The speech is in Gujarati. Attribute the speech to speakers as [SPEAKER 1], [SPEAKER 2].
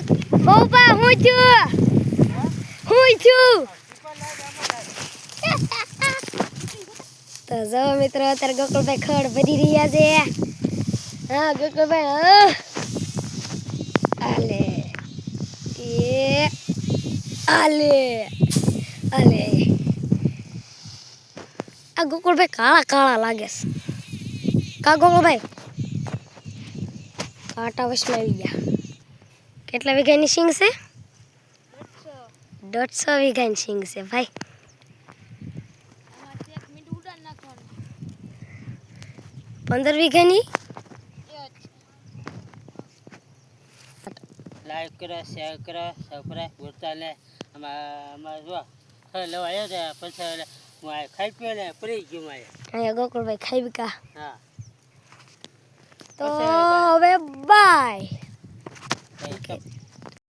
[SPEAKER 1] હી હી છું. હું છું. તો જો મિત્રો, અત્યારે ગોકુળભાઈ ખડ ભરી રહ્યા છે. હા ગોકુળભાઈ આલે. એ, આલે. આલે. આ ગોકુળભાઈ કાળા કાળા લાગે છે. કા ગોકુળભાઈ કાંટા વશમાં આવી ગયા. કેટલા વીઘાની સિંગ છે? દોઢસો વીઘાની સિંગ છે ભાઈ. પંદર વીઘાની?
[SPEAKER 2] લાઈક કરો શેર કરો સબસ્ક્રાઈબ ભૂલતા લે આમાં જો હેલો આવ્યો છે પછી હું આ ખાઈ પીને ને પડી ગયું મારે.
[SPEAKER 1] અહીંયા ગોકુળભાઈ ખાઈ બીકા
[SPEAKER 2] હા.
[SPEAKER 1] તો હવે બાય
[SPEAKER 2] કઈ તો